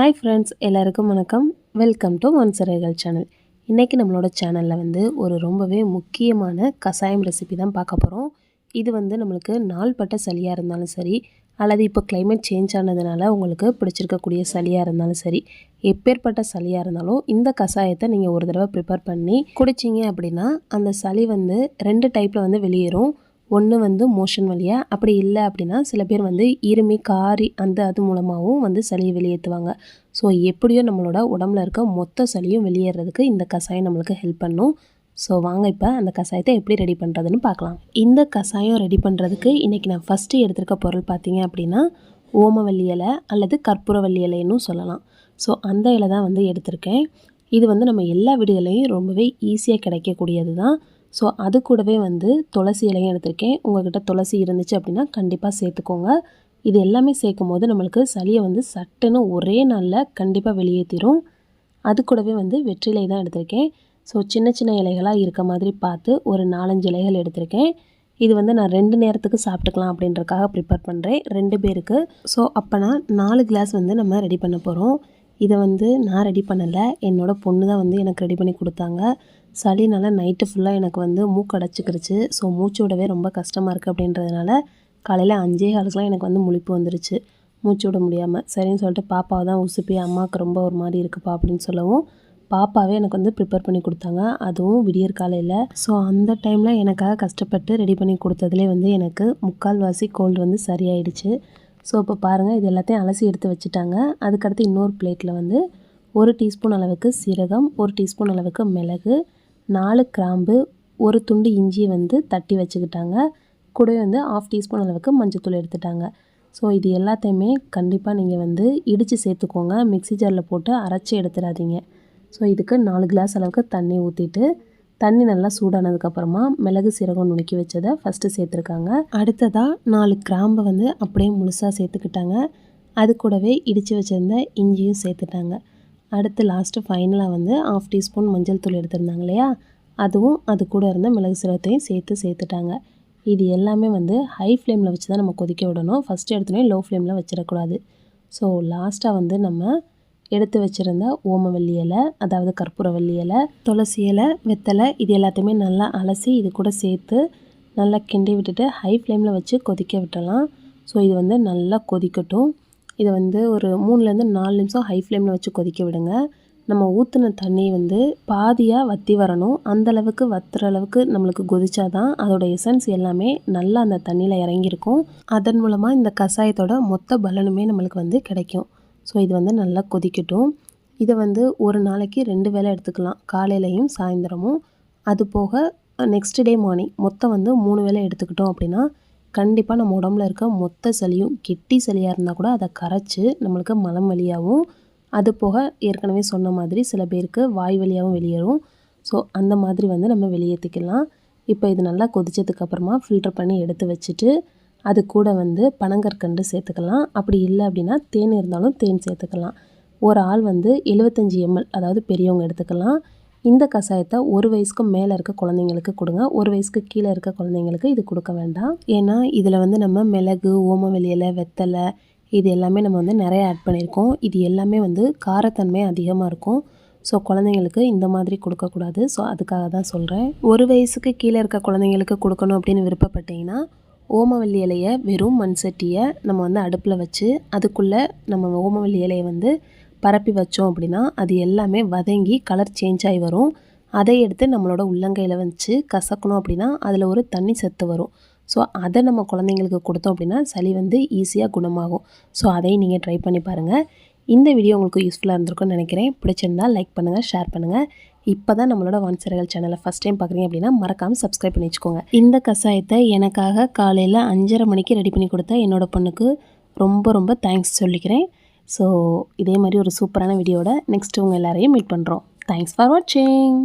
Hi friends எல்லாருக்கும் வணக்கம். Welcome to ஒன்சரைகள் channel இன்றைக்கி நம்மளோட சேனலில் வந்து ஒரு ரொம்பவே முக்கியமான கஷாயம் ரெசிபி தான் பார்க்க போகிறோம் இது வந்து நம்மளுக்கு நாள்பட்ட சளியாக இருந்தாலும் சரி அல்லது இப்போ கிளைமேட் சேஞ்ச் ஆனதுனால உங்களுக்கு பிடிச்சிருக்கக்கூடிய சளியாக இருந்தாலும் சரி எப்பேற்பட்ட சளியாக இருந்தாலும் இந்த கஷாயத்தை நீங்கள் ஒரு தடவை ப்ரிப்பேர் பண்ணி குடிச்சிங்க அப்படின்னா அந்த சளி வந்து ரெண்டு டைப்பில் வந்து வெளியேறும். ஒன்று வந்து மோஷன் வழியாக அப்படி இல்லை அப்படின்னா சில பேர் வந்து இருமி காரி அந்த அது மூலமாகவும் வந்து சளியை வெளியேற்றுவாங்க ஸோ எப்படியோ நம்மளோட உடம்புல இருக்க மொத்த சளியும் வெளியேறதுக்கு இந்த கஷாயம் நம்மளுக்கு ஹெல்ப் பண்ணும். ஸோ வாங்க இப்போ அந்த கஷாயத்தை எப்படி ரெடி பண்ணுறதுன்னு பார்க்கலாம். இந்த கஷாயம் ரெடி பண்ணுறதுக்கு இன்றைக்கி நான் ஃபஸ்ட்டு எடுத்திருக்க பொருள் பார்த்தீங்க அப்படின்னா ஓமவல்லி இலை அல்லது கற்பூரவல்லி இலைன்னு சொல்லலாம். ஸோ அந்த இலை தான் வந்து எடுத்திருக்கேன். இது வந்து நம்ம எல்லா வீடுகளையும் ரொம்பவே ஈஸியாக கிடைக்கக்கூடியது தான் ஸோ அது கூடவே வந்து துளசி இலையும் எடுத்திருக்கேன். உங்கள்கிட்ட துளசி இருந்துச்சு அப்படின்னா கண்டிப்பாக சேர்த்துக்கோங்க. இது எல்லாமே சேர்க்கும் போது நம்மளுக்கு சளியை வந்து சட்டுன்னு ஒரே நாளில் கண்டிப்பாக வெளியேற்றிடும் அது கூடவே வந்து வெற்றிலை தான் எடுத்திருக்கேன். ஸோ சின்ன சின்ன இலைகளாக இருக்க மாதிரி பார்த்து ஒரு நாலஞ்சு இலைகள் எடுத்திருக்கேன். இது வந்து நான் ரெண்டு நேரத்துக்கு சாப்பிட்டுக்கலாம் அப்படின்றக்காக ப்ரிப்பேர் பண்ணுறேன் ரெண்டு பேருக்கு. ஸோ அப்போனா நாலு கிளாஸ் வந்து நம்ம ரெடி பண்ண போகிறோம் இதை வந்து நான் ரெடி பண்ணலை. என்னோடய பொண்ணு தான் வந்து எனக்கு ரெடி பண்ணி கொடுத்தாங்க. சளினால நைட்டு ஃபுல்லாக எனக்கு வந்து மூக்கு அடைச்சிக்கிருச்சு. ஸோ மூச்சு விடவே ரொம்ப கஷ்டமாக இருக்குது அப்படின்றதுனால காலையில் அஞ்சே காலுக்குலாம் எனக்கு வந்து முழிப்பு வந்துருச்சு. மூச்சு விட முடியாமல் சரின்னு சொல்லிட்டு பாப்பாவை தான் உசுப்பி அம்மாவுக்கு ரொம்ப ஒரு மாதிரி இருக்குப்பா அப்படின்னு சொல்லவும் பாப்பாவே எனக்கு வந்து ப்ரிப்பேர் பண்ணி கொடுத்தாங்க. அதுவும் விடியற் காலையில். ஸோ அந்த டைமில் எனக்காக கஷ்டப்பட்டு ரெடி பண்ணி கொடுத்ததுலே வந்து எனக்கு முக்கால்வாசி கோல்டு வந்து சரியாயிடுச்சு. ஸோ இப்போ பாருங்கள் இது எல்லாத்தையும் அலசி எடுத்து வச்சுட்டாங்க. அதுக்கடுத்து இன்னொரு பிளேட்டில் வந்து ஒரு டீஸ்பூன் அளவுக்கு சீரகம் ஒரு டீஸ்பூன் அளவுக்கு மிளகு நாலு கிராம்பு ஒரு துண்டு இஞ்சியை வந்து தட்டி வச்சுக்கிட்டாங்க. கூடவே வந்து ஆஃப் டீஸ்பூன் அளவுக்கு மஞ்சத்தூள் எடுத்துட்டாங்க. ஸோ இது எல்லாத்தையுமே கண்டிப்பாக நீங்கள் வந்து இடித்து சேர்த்துக்கோங்க. மிக்சி ஜாரில் போட்டு அரைச்சி எடுத்துடாதீங்க. ஸோ இதுக்கு நாலு கிளாஸ் அளவுக்கு தண்ணி ஊற்றிட்டு தண்ணி நல்லா சூடானதுக்கப்புறமா மிளகு சீரகம் நுணுக்கி வச்சதை ஃபஸ்ட்டு சேர்த்துருக்காங்க. அடுத்ததாக நாலு கிராம்பை வந்து அப்படியே முழுசாக சேர்த்துக்கிட்டாங்க. அது கூடவே இடித்து வச்சுருந்த இஞ்சியும் சேர்த்துட்டாங்க. அடுத்து லாஸ்ட்டு ஃபைனலாக வந்து ஆஃப் டீஸ்பூன் மஞ்சள் தூள் எடுத்திருந்தாங்க இல்லையா? அதுவும் அது கூட இருந்த மிளகு சீரகத்தையும் சேர்த்து சேர்த்துட்டாங்க. இது எல்லாமே வந்து ஹை ஃப்ளேமில் வச்சு தான் நம்ம கொதிக்க விடணும். ஃபஸ்ட்டு எடுத்தோடனே லோ ஃப்ளேமில் வச்சிடக்கூடாது ஸோ லாஸ்ட்டாக வந்து நம்ம எடுத்து வச்சுருந்த ஓமவல்லி இலை அதாவது கற்பூரவல்லி இலை துளசி இலை வெத்தலை இது எல்லாத்தையுமே நல்லா அலசி இது கூட சேர்த்து நல்லா கிண்டி விட்டுட்டு ஹை ஃப்ளேமில் வச்சு கொதிக்க விட்டலாம் ஸோ இது வந்து நல்லா கொதிக்கட்டும். இதை வந்து ஒரு மூணுலேருந்து நாலு நிமிஷம் ஹை ஃப்ளேமில் வச்சு கொதிக்க விடுங்க. நம்ம ஊற்றின தண்ணி வந்து பாதியாக வற்றி வரணும். அந்தளவுக்கு வத்துற அளவுக்கு நம்மளுக்கு கொதிச்சா தான் அதோட எசன்ஸ் எல்லாமே நல்லா அந்த தண்ணியில் இறங்கியிருக்கும். அதன் மூலமாக இந்த கஷாயத்தோட மொத்த பலனுமே நம்மளுக்கு வந்து கிடைக்கும். ஸோ இது வந்து நல்லா கொதிக்கட்டும். இதை வந்து ஒரு நாளைக்கு ரெண்டு வேளை எடுத்துக்கலாம். காலையிலையும் சாயந்தரமும். அது போக நெக்ஸ்ட் டே மார்னிங் மொத்தம் வந்து மூணு வேளை எடுத்துக்கிட்டோம் அப்படின்னா கண்டிப்பாக நம்ம உடம்புல இருக்க மொத்த சளியும் கெட்டி சளியாக இருந்தால் கூட அதை கரைச்சி நம்மளுக்கு மலம் வழியாகவும் அது போக ஏற்கனவே சொன்ன மாதிரி சில பேருக்கு வாய் வழியாகவும் வெளியேறும். ஸோ அந்த மாதிரி வந்து நம்ம வெளியேற்றிக்கலாம் இப்போ இது நல்லா கொதிச்சதுக்கப்புறமா ஃபில்டர் பண்ணி எடுத்து வச்சுட்டு அது கூட வந்து பனங்கற்கண்டு சேர்த்துக்கலாம். அப்படி இல்லை அப்படின்னா தேன் இருந்தாலும் தேன் சேர்த்துக்கலாம். ஒரு ஆள் வந்து எழுபத்தஞ்சி எம்எல் அதாவது பெரியவங்க எடுத்துக்கலாம். இந்த கஷாயத்தை ஒரு வயசுக்கு மேலே இருக்க குழந்தைங்களுக்கு கொடுங்க. ஒரு வயசுக்கு கீழே இருக்க குழந்தைங்களுக்கு இது கொடுக்க வேண்டாம். ஏன்னா இதில் வந்து நம்ம மிளகு ஓமவெளி இலை வெத்தலை இது எல்லாமே நம்ம வந்து நிறைய ஆட் பண்ணியிருக்கோம். இது எல்லாமே வந்து காரத்தன்மை அதிகமாக இருக்கும். ஸோ குழந்தைங்களுக்கு இந்த மாதிரி கொடுக்கக்கூடாது ஸோ அதுக்காக தான் சொல்கிறேன் ஒரு வயசுக்கு கீழே இருக்க குழந்தைங்களுக்கு கொடுக்கணும் அப்படின்னு விருப்பப்பட்டீங்கன்னா ஓமவல்லி இலையை வெறும் மண் சட்டியை நம்ம வந்து அடுப்பில் வச்சு அதுக்குள்ளே நம்ம ஓமவல்லி இலையை வந்து பரப்பி வச்சோம் அப்படின்னா அது எல்லாமே வதங்கி கலர் சேஞ்ச் ஆகி வரும். அதை எடுத்து நம்மளோட உள்ளங்கையில் வச்சு கசக்கணும் அப்படின்னா அதில் ஒரு தண்ணி சத்து வரும். ஸோ அதை நம்ம குழந்தைங்களுக்கு கொடுத்தோம் அப்படின்னா சளி வந்து ஈஸியாக குணமாகும். ஸோ அதையும் நீங்கள் ட்ரை பண்ணி பாருங்கள் இந்த வீடியோ உங்களுக்கு யூஸ்ஃபுல்லாக இருந்திருக்கும்னு நினைக்கிறேன். பிடிச்சிருந்தால் லைக் பண்ணுங்கள் ஷேர் பண்ணுங்கள் இப்போ தான் நம்மளோட வான்சரகல் சேனலை ஃபஸ்ட் டைம் பார்க்குறீங்க அப்படின்னா மறக்காமல் சப்ஸ்கிரைப் பண்ணி வச்சுக்கோங்க. இந்த கஷாயத்தை எனக்காக காலையில் அஞ்சரை மணிக்கு ரெடி பண்ணி கொடுத்த என்னோடய பொண்ணுக்கு ரொம்ப ரொம்ப தேங்க்ஸ் சொல்லிக்கிறேன். ஸோ இதே மாதிரி ஒரு சூப்பரான வீடியோட நெக்ஸ்ட் உங்கள் எல்லாரையும் மீட் பண்ணுறோம் தேங்க்ஸ் ஃபார் வாட்சிங்